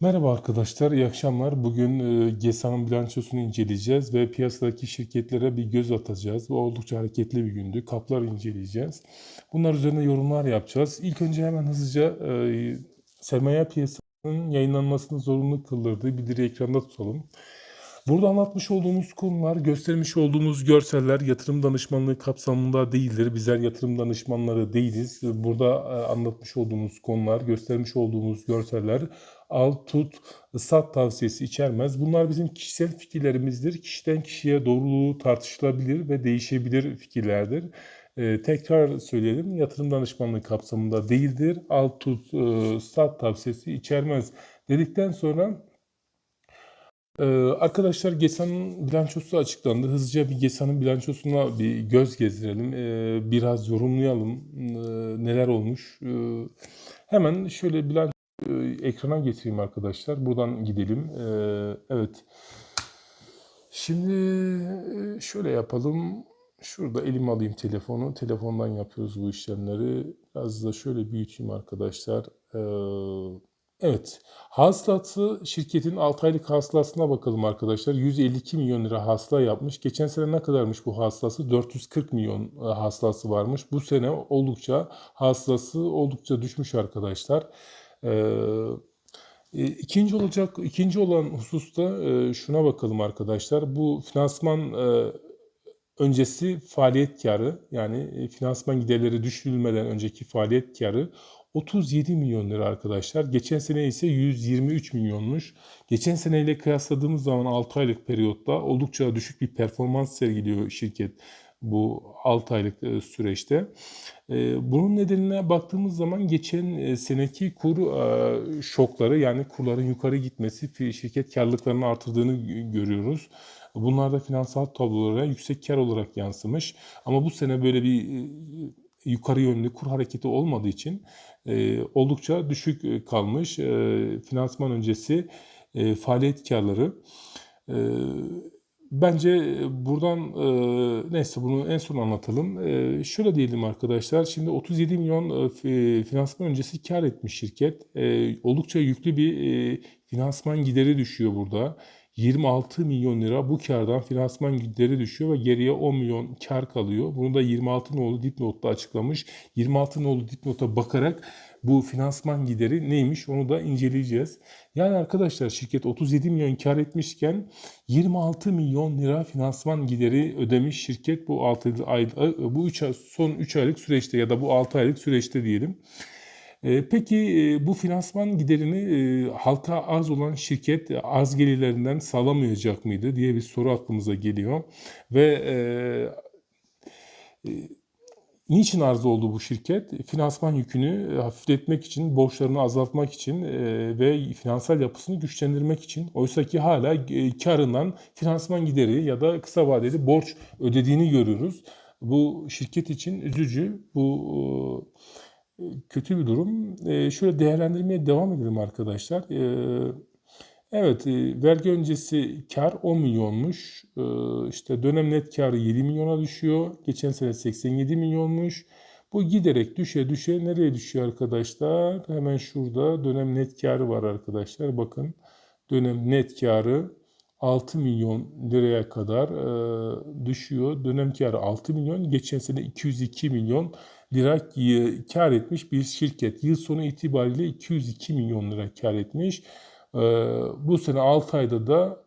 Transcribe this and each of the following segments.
Merhaba arkadaşlar, iyi akşamlar. Bugün e, GESA'nın bilançosunu inceleyeceğiz ve piyasadaki şirketlere bir göz atacağız. Bu oldukça hareketli bir gündü. Kaplar inceleyeceğiz. Bunlar üzerine yorumlar yapacağız. İlk önce hemen hızlıca e, sermaye piyasasının yayınlanmasını zorunlu kıldırdığı bildiri ekranda tutalım. Burada anlatmış olduğumuz konular, göstermiş olduğumuz görseller yatırım danışmanlığı kapsamında değildir. Bizler yatırım danışmanları değiliz. Burada e, anlatmış olduğumuz konular, göstermiş olduğumuz görseller al, tut, sat tavsiyesi içermez. Bunlar bizim kişisel fikirlerimizdir. Kişiden kişiye doğruluğu tartışılabilir ve değişebilir fikirlerdir. E, tekrar söyleyelim, yatırım danışmanlığı kapsamında değildir. Al, tut, e, sat tavsiyesi içermez dedikten sonra ee, arkadaşlar GESA'nın bilançosu açıklandı. Hızlıca bir GESA'nın bilançosuna bir göz gezdirelim. Ee, biraz yorumlayalım ee, neler olmuş. Ee, hemen şöyle bilanço e, ekrana getireyim arkadaşlar. Buradan gidelim. Ee, evet. Şimdi e, şöyle yapalım. Şurada elime alayım telefonu. Telefondan yapıyoruz bu işlemleri. Biraz da şöyle büyüteyim arkadaşlar. Ee, Evet. Hasılatı şirketin 6 aylık hasılasına bakalım arkadaşlar. 152 milyon lira hasıla yapmış. Geçen sene ne kadarmış bu hasılası? 440 milyon e, hasılası varmış. Bu sene oldukça hasılası oldukça düşmüş arkadaşlar. Ee, ikinci olacak, ikinci olan hususta e, şuna bakalım arkadaşlar. Bu finansman öncesi faaliyet karı yani finansman giderleri düşürülmeden önceki faaliyet karı 37 milyon lira arkadaşlar. Geçen sene ise 123 milyonmuş. Geçen seneyle kıyasladığımız zaman 6 aylık periyotta oldukça düşük bir performans sergiliyor şirket bu 6 aylık e, süreçte. E, bunun nedenine baktığımız zaman geçen e, seneki kur şokları yani kurların yukarı gitmesi şirket karlılıklarını artırdığını görüyoruz. Bunlar da finansal tablolara yüksek kar olarak yansımış. Ama bu sene böyle bir yukarı yönlü kur hareketi olmadığı için e, oldukça düşük e, kalmış. E, finansman öncesi e, faaliyet karları. E, bence buradan e, neyse bunu en son anlatalım. E, şöyle diyelim arkadaşlar. Şimdi 37 milyon e, finansman öncesi kar etmiş şirket. E, oldukça yüklü bir e, finansman gideri düşüyor burada. 26 milyon lira bu kardan finansman gideri düşüyor ve geriye 10 milyon kar kalıyor. Bunu da 26 nolu dipnotta açıklamış. 26 nolu dipnota bakarak bu finansman gideri neymiş onu da inceleyeceğiz. Yani arkadaşlar şirket 37 milyon kar etmişken 26 milyon lira finansman gideri ödemiş şirket bu 6 ay bu 3 son 3 aylık süreçte ya da bu 6 aylık süreçte diyelim. Ee, peki e, bu finansman giderini e, halka arz olan şirket arz gelirlerinden sağlamayacak mıydı diye bir soru aklımıza geliyor. Ve e, niçin arz oldu bu şirket? Finansman yükünü hafifletmek için, borçlarını azaltmak için ve finansal yapısını güçlendirmek için. Oysa ki hala karından finansman gideri ya da kısa vadeli borç ödediğini görüyoruz. Bu şirket için üzücü. Bu kötü bir durum. E, şöyle değerlendirmeye devam edelim arkadaşlar. E, evet, e, vergi öncesi kar 10 milyonmuş. E, işte dönem net karı 7 milyona düşüyor. Geçen sene 87 milyonmuş. Bu giderek düşe düşe nereye düşüyor arkadaşlar? Hemen şurada dönem net karı var arkadaşlar. Bakın dönem net karı 6 milyon liraya kadar düşüyor. Dönem karı 6 milyon. Geçen sene 202 milyon lira kar etmiş bir şirket. Yıl sonu itibariyle 202 milyon lira kar etmiş. Ee, bu sene 6 ayda da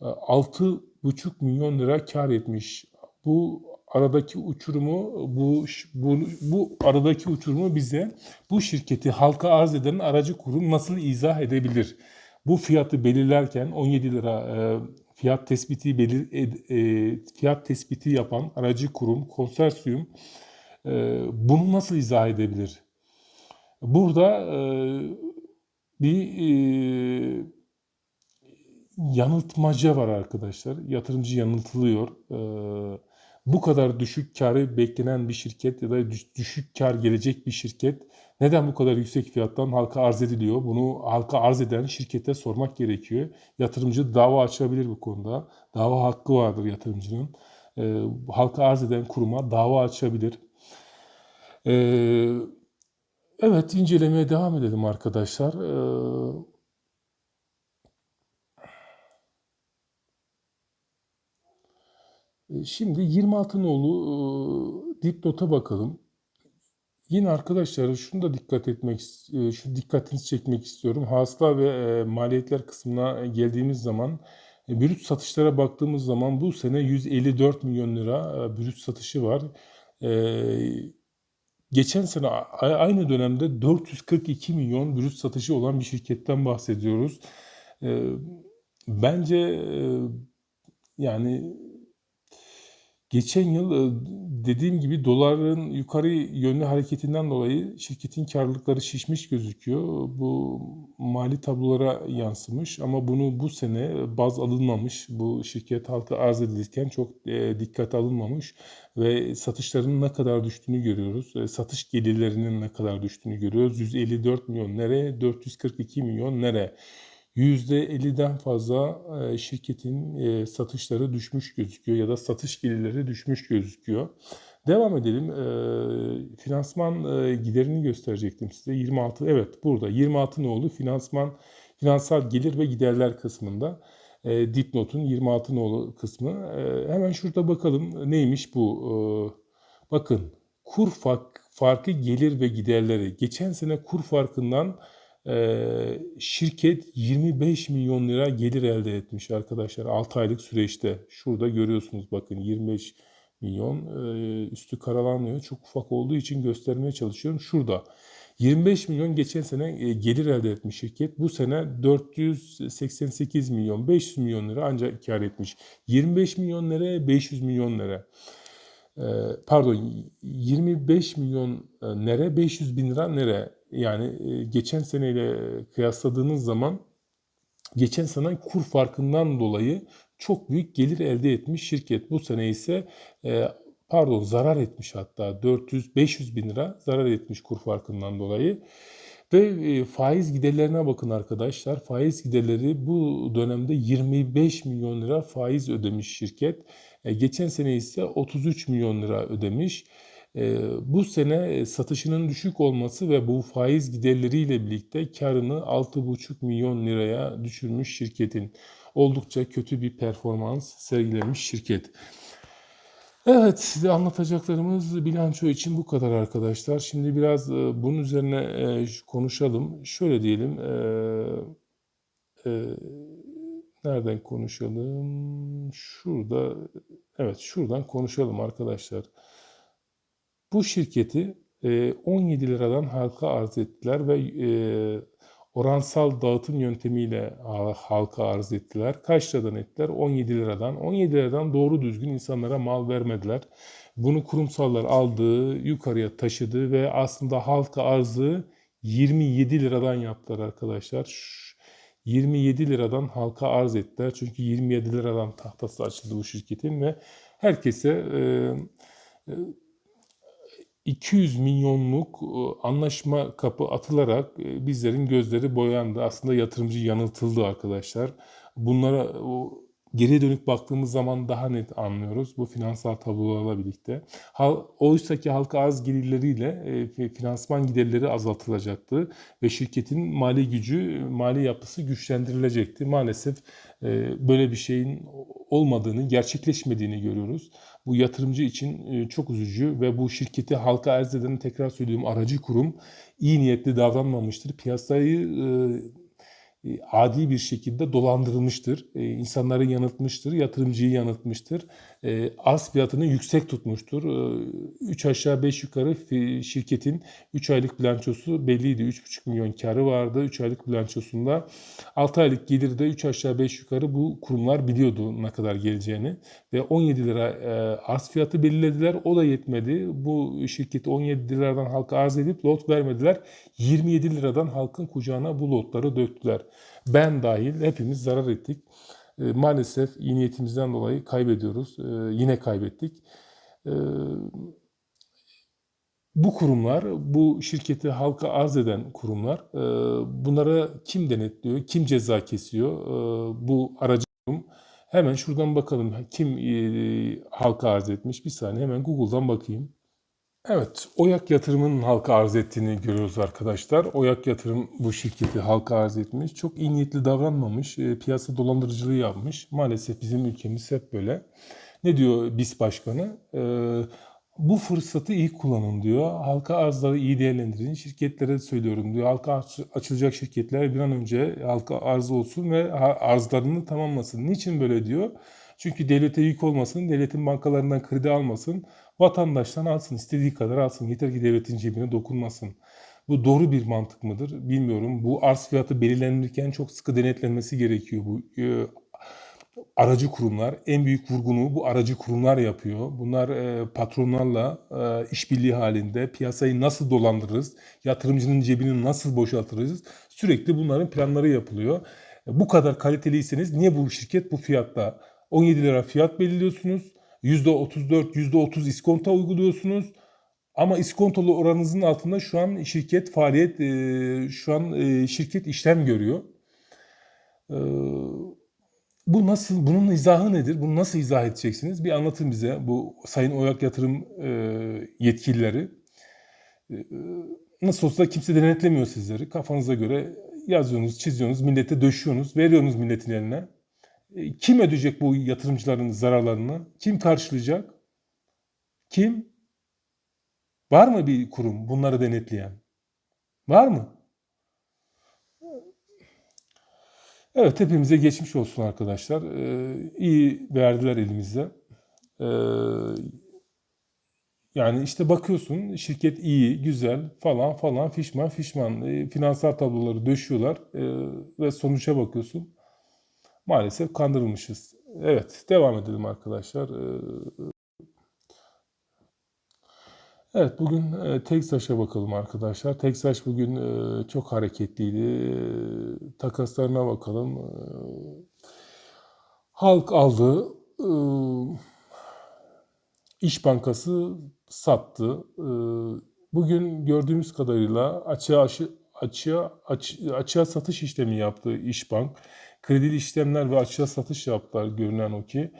6,5 e, milyon lira kar etmiş. Bu aradaki uçurumu bu, bu bu aradaki uçurumu bize bu şirketi halka arz eden aracı kurum nasıl izah edebilir? Bu fiyatı belirlerken 17 lira e, fiyat tespiti belir e, fiyat tespiti yapan aracı kurum konsorsiyum bunu nasıl izah edebilir? Burada e, bir e, yanıltmaca var arkadaşlar. Yatırımcı yanıltılıyor. Ee, bu kadar düşük karı beklenen bir şirket ya da düşük kar gelecek bir şirket neden bu kadar yüksek fiyattan halka arz ediliyor? Bunu halka arz eden şirkete sormak gerekiyor. Yatırımcı dava açabilir bu konuda. Dava hakkı vardır yatırımcının. Ee, halka arz eden kuruma dava açabilir. Ee, evet incelemeye devam edelim arkadaşlar. Ee, Şimdi 26 nolu e, dipnota bakalım. Yine arkadaşlar şunu da dikkat etmek, e, şu dikkatinizi çekmek istiyorum. Hasla ve e, maliyetler kısmına geldiğimiz zaman e, brüt satışlara baktığımız zaman bu sene 154 milyon lira e, brüt satışı var. E, Geçen sene aynı dönemde 442 milyon brüt satışı olan bir şirketten bahsediyoruz. Bence yani Geçen yıl e, dediğim gibi doların yukarı yönlü hareketinden dolayı şirketin karlılıkları şişmiş gözüküyor. Bu mali tablolara yansımış ama bunu bu sene baz alınmamış. Bu şirket halka arz edilirken çok e, dikkate alınmamış ve satışlarının ne kadar düştüğünü görüyoruz. E, Satış gelirlerinin ne kadar düştüğünü görüyoruz. 154 milyon nereye? 442 milyon nereye? %50'den fazla e, şirketin e, satışları düşmüş gözüküyor ya da satış gelirleri düşmüş gözüküyor. Devam edelim. E, Finansman giderini gösterecektim size. 26 evet burada 26 ne oldu? Finansman finansal gelir ve giderler kısmında e, dipnotun 26 nolu kısmı. Hemen şurada bakalım neymiş bu? Bakın kur fark, farkı gelir ve giderleri. Geçen sene kur farkından şirket 25 milyon lira gelir elde etmiş arkadaşlar 6 aylık süreçte. Şurada görüyorsunuz bakın 25 milyon e, üstü karalanmıyor. Çok ufak olduğu için göstermeye çalışıyorum. Şurada 25 milyon geçen sene e, gelir elde etmiş şirket. Bu sene 488 milyon 500 milyon lira ancak kar etmiş. 25 milyon lira 500 milyon lira. Ee, pardon 25 milyon e, nere 500 bin lira nere yani e, geçen seneyle kıyasladığınız zaman geçen sene kur farkından dolayı çok büyük gelir elde etmiş şirket. Bu sene ise e, pardon zarar etmiş hatta 400-500 bin lira zarar etmiş kur farkından dolayı. Ve e, faiz giderlerine bakın arkadaşlar. Faiz giderleri bu dönemde 25 milyon lira faiz ödemiş şirket. Geçen sene ise 33 milyon lira ödemiş. E, Bu sene satışının düşük olması ve bu faiz giderleriyle birlikte karını 6,5 milyon liraya düşürmüş şirketin. Oldukça kötü bir performans sergilemiş şirket. Evet, anlatacaklarımız bilanço için bu kadar arkadaşlar. Şimdi biraz e, bunun üzerine e, konuşalım. Şöyle diyelim, e, e, nereden konuşalım? Şurada, evet şuradan konuşalım arkadaşlar. Bu şirketi e, 17 liradan halka arz ettiler ve e, oransal dağıtım yöntemiyle ha- halka arz ettiler. Kaç liradan ettiler? 17 liradan. 17 liradan doğru düzgün insanlara mal vermediler. Bunu kurumsallar aldı, yukarıya taşıdı ve aslında halka arzı 27 liradan yaptılar arkadaşlar. Ş- 27 liradan halka arz ettiler. Çünkü 27 liradan tahtası açıldı bu şirketin ve herkese e, e, 200 milyonluk e, anlaşma kapı atılarak e, bizlerin gözleri boyandı. Aslında yatırımcı yanıltıldı arkadaşlar. Bunlara o geriye dönük baktığımız zaman daha net anlıyoruz bu finansal tablolarla birlikte. Hal, oysa ki halka arz gelirleriyle e, fi- finansman giderleri azaltılacaktı ve şirketin mali gücü, mali yapısı güçlendirilecekti. Maalesef e, böyle bir şeyin olmadığını, gerçekleşmediğini görüyoruz. Bu yatırımcı için e, çok üzücü ve bu şirketi halka arz eden tekrar söylüyorum aracı kurum iyi niyetli davranmamıştır. Piyasayı e, e, adi bir şekilde dolandırılmıştır. İnsanları yanıltmıştır, yatırımcıyı yanıltmıştır. E, arz fiyatını yüksek tutmuştur. 3 aşağı 5 yukarı şirketin 3 aylık bilançosu belliydi. 3,5 milyon karı vardı 3 aylık bilançosunda. 6 aylık geliri de 3 aşağı 5 yukarı bu kurumlar biliyordu ne kadar geleceğini. Ve 17 lira e, arz fiyatı belirlediler. O da yetmedi. Bu şirketi 17 liradan halka arz edip lot vermediler. 27 liradan halkın kucağına bu lotları döktüler. Ben dahil hepimiz zarar ettik. E, maalesef iyi niyetimizden dolayı kaybediyoruz. E, yine kaybettik. E, bu kurumlar, bu şirketi halka arz eden kurumlar, bunlara kim denetliyor, kim ceza kesiyor? Bu aracı. Hemen şuradan bakalım kim halka arz etmiş. Bir saniye hemen Google'dan bakayım. Evet, Oyak Yatırım'ın halka arz ettiğini görüyoruz arkadaşlar. Oyak Yatırım bu şirketi halka arz etmiş. Çok iyi niyetli davranmamış, e, piyasa dolandırıcılığı yapmış. Maalesef bizim ülkemiz hep böyle. Ne diyor BİS Başkanı? E, bu fırsatı iyi kullanın diyor. Halka arzları iyi değerlendirin. Şirketlere söylüyorum diyor. Halka aç- açılacak şirketler bir an önce halka arz olsun ve arzlarını tamamlasın. Niçin böyle diyor? Çünkü devlete yük olmasın, devletin bankalarından kredi almasın, vatandaştan alsın, istediği kadar alsın. Yeter ki devletin cebine dokunmasın. Bu doğru bir mantık mıdır? Bilmiyorum. Bu arz fiyatı belirlenirken çok sıkı denetlenmesi gerekiyor. Bu e, aracı kurumlar en büyük vurgunu bu aracı kurumlar yapıyor. Bunlar e, patronlarla e, işbirliği halinde piyasayı nasıl dolandırırız, yatırımcının cebini nasıl boşaltırız sürekli bunların planları yapılıyor. Bu kadar kaliteliyseniz niye bu şirket bu fiyatta 17 lira fiyat belirliyorsunuz? %34, %30 iskonto uyguluyorsunuz. Ama iskontolu oranınızın altında şu an şirket faaliyet, e, şu an e, şirket işlem görüyor. E, bu nasıl, bunun izahı nedir? Bunu nasıl izah edeceksiniz? Bir anlatın bize bu Sayın Oyak Yatırım yetkilileri. Nasıl olsa kimse denetlemiyor sizleri. Kafanıza göre yazıyorsunuz, çiziyorsunuz, millete döşüyorsunuz, veriyorsunuz milletin eline. E, kim ödeyecek bu yatırımcıların zararlarını? Kim karşılayacak? Kim? Var mı bir kurum bunları denetleyen? Var mı? Evet hepimize geçmiş olsun arkadaşlar. Ee, iyi verdiler elimize. Ee, yani işte bakıyorsun şirket iyi, güzel falan falan fişman fişman. Ee, finansal tabloları döşüyorlar ve sonuca bakıyorsun. Maalesef kandırılmışız. Evet devam edelim arkadaşlar. Ee, Evet bugün e, Teksaş'a bakalım arkadaşlar. Teksaş bugün e, çok hareketliydi. E, takaslarına bakalım. Halk aldı. İş Bankası sattı. Bugün gördüğümüz kadarıyla açığa, aşı- açığa, aç- açığa satış işlemi yaptı İş Bank. Kredili işlemler ve açığa satış yaptılar görünen o ki.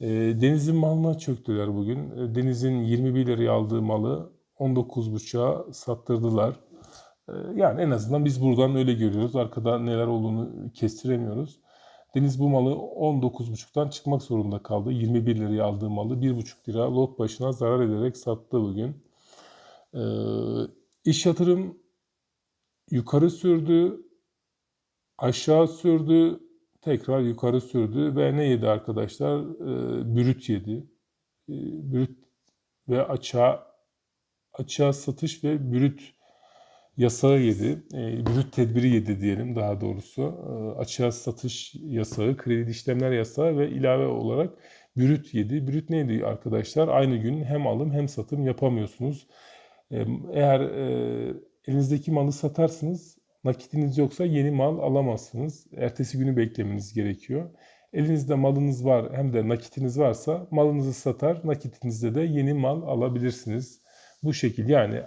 E, Deniz'in malına çöktüler bugün. E, Deniz'in 21 liraya aldığı malı 19,5'a sattırdılar. E, yani en azından biz buradan öyle görüyoruz. Arkada neler olduğunu kestiremiyoruz. Deniz bu malı 19,5'tan çıkmak zorunda kaldı. 21 liraya aldığı malı 1,5 lira lot başına zarar ederek sattı bugün. E, iş yatırım yukarı sürdü, aşağı sürdü, tekrar yukarı sürdü ve ne yedi arkadaşlar? E, brüt yedi. E, brüt ve açığa açığa satış ve brüt yasağı yedi. E, brüt tedbiri yedi diyelim daha doğrusu. Açığa satış yasağı, kredi işlemler yasağı ve ilave olarak brüt yedi. Brüt neydi arkadaşlar? Aynı gün hem alım hem satım yapamıyorsunuz. Eğer e, elinizdeki malı satarsınız nakitiniz yoksa yeni mal alamazsınız. Ertesi günü beklemeniz gerekiyor. Elinizde malınız var hem de nakitiniz varsa malınızı satar, nakitinizde de yeni mal alabilirsiniz. Bu şekil yani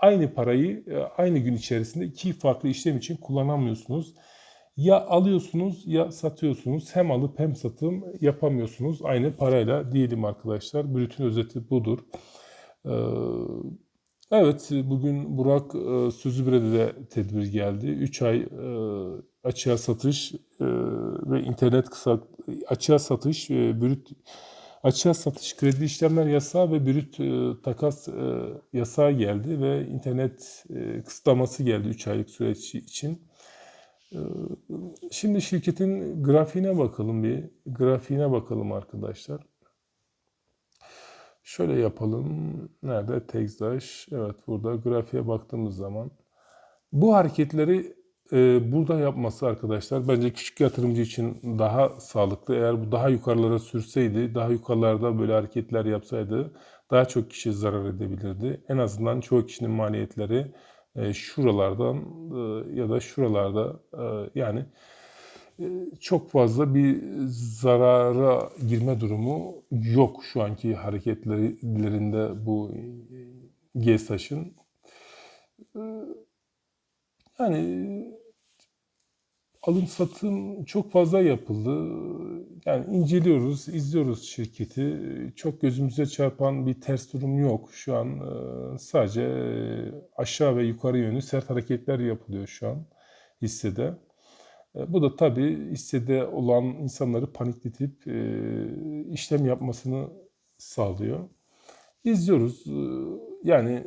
aynı parayı e, aynı gün içerisinde iki farklı işlem için kullanamıyorsunuz. Ya alıyorsunuz ya satıyorsunuz. Hem alıp hem satım yapamıyorsunuz aynı parayla diyelim arkadaşlar. Brütün özeti budur. Ee, Evet, bugün Burak e, Sözübre'de de tedbir geldi. 3 ay e, açığa satış e, ve internet kısa açığa satış, e, brüt açığa satış kredi işlemler yasağı ve brüt e, takas e, yasağı geldi ve internet kısıtlaması geldi 3 aylık süreç için. Şimdi şirketin grafiğine bakalım bir. Grafiğine bakalım arkadaşlar. Şöyle yapalım. Nerede? Tekzaş. Evet burada grafiğe baktığımız zaman. Bu hareketleri e, burada yapması arkadaşlar bence küçük yatırımcı için daha sağlıklı. Eğer bu daha yukarılara sürseydi, daha yukarılarda böyle hareketler yapsaydı daha çok kişi zarar edebilirdi. En azından çoğu kişinin maliyetleri e, şuralardan e, ya da şuralarda e, yani çok fazla bir zarara girme durumu yok şu anki hareketlerinde bu e, GESAŞ'ın. E, Yani alım satım çok fazla yapıldı. Yani inceliyoruz, izliyoruz şirketi. Çok gözümüze çarpan bir ters durum yok. Şu an e, sadece aşağı ve yukarı yönlü sert hareketler yapılıyor şu an hissede. E, Bu da tabii hissede olan insanları panikletip e, işlem yapmasını sağlıyor. İzliyoruz. E, Yani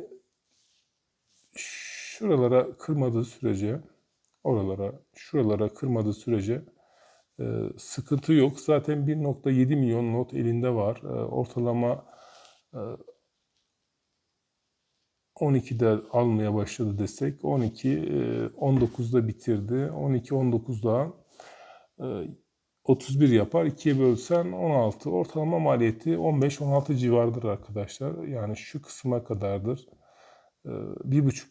şuralara kırmadığı sürece, oralara, şuralara kırmadığı sürece sıkıntı yok. Zaten 1.7 milyon not elinde var. Ortalama 12'de almaya başladı desek 12 e, 19'da bitirdi. 12 19'da e, 31 yapar. 2'ye bölsen 16. Ortalama maliyeti 15-16 civarıdır arkadaşlar. Yani şu kısma kadardır. E, 1.5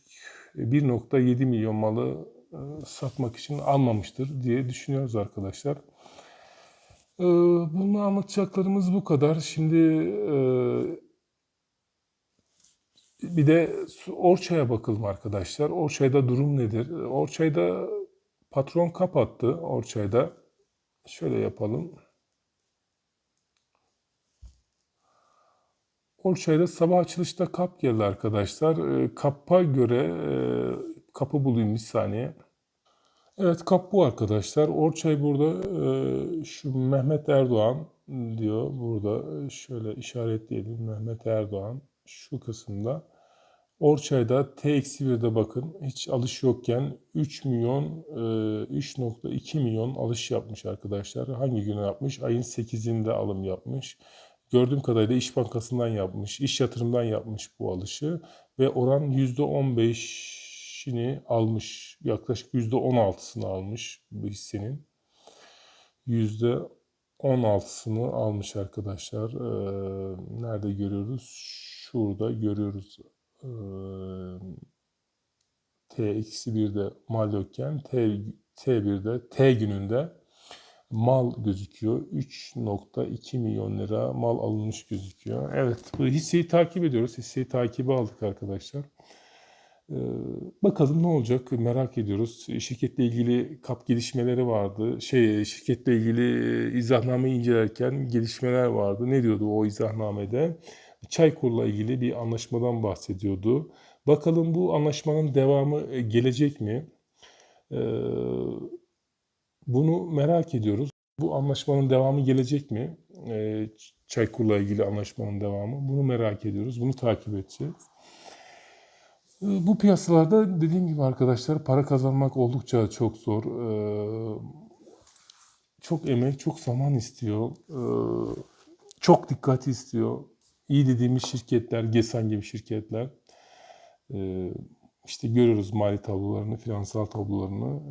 1.7 milyon malı e, satmak için almamıştır diye düşünüyoruz arkadaşlar. E, Bunu anlatacaklarımız bu kadar. Şimdi e, bir de Orçay'a bakalım arkadaşlar. Orçay'da durum nedir? Orçay'da patron kapattı. Orçay'da şöyle yapalım. Orçay'da sabah açılışta kap geldi arkadaşlar. E, Kap'a göre e, kapı bulayım bir saniye. Evet kap bu arkadaşlar. Orçay burada e, şu Mehmet Erdoğan diyor burada. Şöyle işaretleyelim Mehmet Erdoğan şu kısımda. Orçay'da T-1'de bakın hiç alış yokken 3 milyon e, 3.2 milyon alış yapmış arkadaşlar. Hangi güne yapmış? Ayın 8'inde alım yapmış. Gördüğüm kadarıyla İş Bankası'ndan yapmış, iş yatırımdan yapmış bu alışı ve oran %15'ini almış. Yaklaşık %16'sını almış bu hissenin. %16'sını almış arkadaşlar. Ee, nerede görüyoruz? Şurada görüyoruz. Ee, T-1'de mal yokken T, T1'de T gününde mal gözüküyor. 3.2 milyon lira mal alınmış gözüküyor. Evet bu hisseyi takip ediyoruz. Hisseyi takibi aldık arkadaşlar. Bakalım ne olacak merak ediyoruz. Şirketle ilgili kap gelişmeleri vardı. Şey şirketle ilgili izahnameyi incelerken gelişmeler vardı. Ne diyordu o izahnamede? Çaykur'la ilgili bir anlaşmadan bahsediyordu. Bakalım bu anlaşmanın devamı gelecek mi? Bunu merak ediyoruz. Bu anlaşmanın devamı gelecek mi? Çaykur'la ilgili anlaşmanın devamı. Bunu merak ediyoruz. Bunu takip edeceğiz. Ee, Bu piyasalarda dediğim gibi arkadaşlar para kazanmak oldukça çok zor. Ee, Çok emek, çok zaman istiyor. Ee, Çok dikkat istiyor. İyi dediğimiz şirketler, GESAN gibi şirketler. İşte görüyoruz mali tablolarını, finansal tablolarını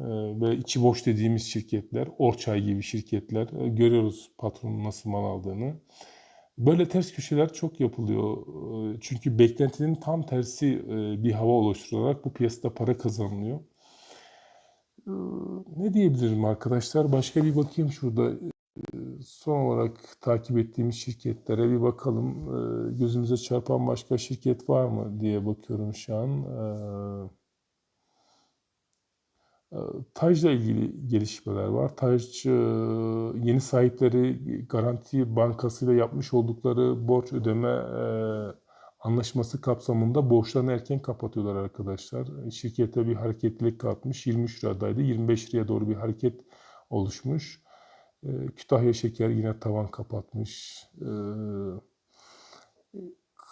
ve içi boş dediğimiz şirketler, Orçay gibi şirketler görüyoruz patronun nasıl mal aldığını. Böyle ters köşeler çok yapılıyor. Ee, Çünkü beklentinin tam tersi e, bir hava oluşturarak bu piyasada para kazanılıyor. Ee, Ne diyebilirim arkadaşlar? Başka bir bakayım şurada. Ee, Son olarak takip ettiğimiz şirketlere bir bakalım. Gözümüze çarpan başka şirket var mı diye bakıyorum şu an. Ee, Taj'la ilgili gelişmeler var. Taj e, yeni sahipleri Garanti Bankası ile yapmış oldukları borç ödeme e, anlaşması kapsamında borçlarını erken kapatıyorlar arkadaşlar. Şirkete bir hareketlilik katmış. 23 liradaydı. 25 liraya doğru bir hareket oluşmuş. E, Kütahya Şeker yine tavan kapatmış.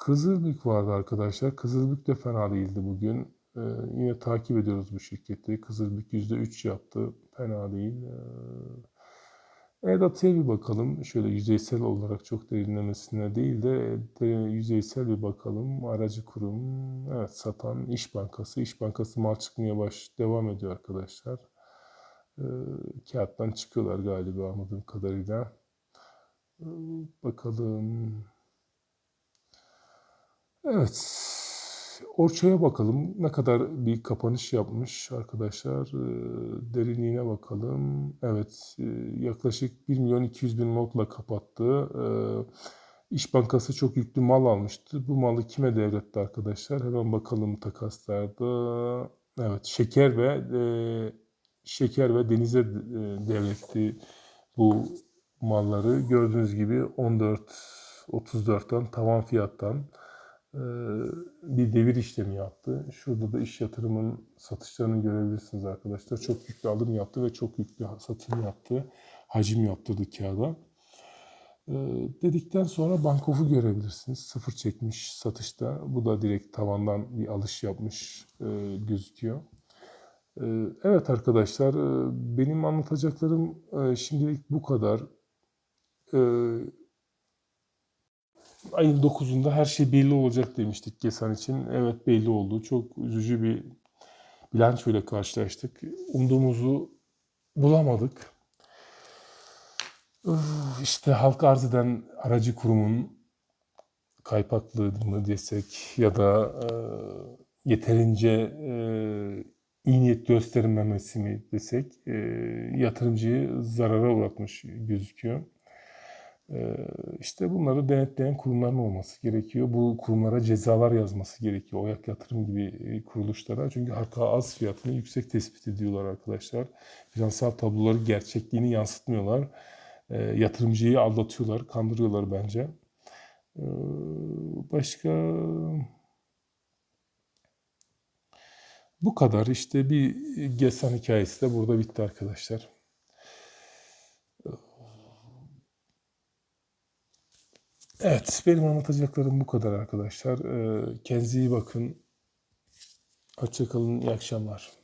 Kızılbük vardı arkadaşlar. Kızılbük de fena değildi bugün. Ee, yine takip ediyoruz bu şirketi. Kızılbük %3 yaptı. Fena değil. Ee, Edatı'ya bir bakalım. Şöyle yüzeysel olarak çok derinlemesine değil de de yüzeysel bir bakalım. Aracı kurum, evet satan İş Bankası. İş Bankası mal çıkmaya baş devam ediyor arkadaşlar. Ee, kağıttan çıkıyorlar galiba anladığım kadarıyla. Ee, bakalım. Evet. Orçaya bakalım. Ne kadar bir kapanış yapmış arkadaşlar. Ee, Derinliğine bakalım. Evet. e, Yaklaşık 1 milyon 200 bin notla kapattı. Ee, İş Bankası çok yüklü mal almıştı. Bu malı kime devretti arkadaşlar? Hemen bakalım takaslarda. Evet. Şeker ve e, şeker ve denize e, devretti bu malları. Gördüğünüz gibi 14 34'ten tavan fiyattan bir devir işlemi yaptı. Şurada da iş yatırımın satışlarını görebilirsiniz arkadaşlar. Çok bir alım yaptı ve çok bir satım yaptı. Hacim yaptırdı kağıda. E, dedikten sonra Bankof'u görebilirsiniz. Sıfır çekmiş satışta. Bu da direkt tavandan bir alış yapmış e, gözüküyor. E, evet arkadaşlar e, benim anlatacaklarım e, şimdilik bu kadar. Ayın 9'unda her şey belli olacak demiştik GESAN için. Evet belli oldu. Çok üzücü bir bilanço ile karşılaştık. Umduğumuzu bulamadık. İşte halka arz eden aracı kurumun kaypaklılığı mı desek ya da e, yeterince e, iyi niyet göstermemesi mi desek e, yatırımcıyı zarara uğratmış gözüküyor. Ee, İşte bunları denetleyen kurumların olması gerekiyor. Bu kurumlara cezalar yazması gerekiyor. Oyak Yatırım gibi e, kuruluşlara. Çünkü halka az fiyatını yüksek tespit ediyorlar arkadaşlar. Finansal tabloları gerçekliğini yansıtmıyorlar. Ee, Yatırımcıyı aldatıyorlar, kandırıyorlar bence. Ee, Başka bu kadar. İşte bir GESAN hikayesi de burada bitti arkadaşlar. Evet, benim anlatacaklarım bu kadar arkadaşlar. Ee, Kendinize iyi bakın. Hoşça kalın, iyi akşamlar.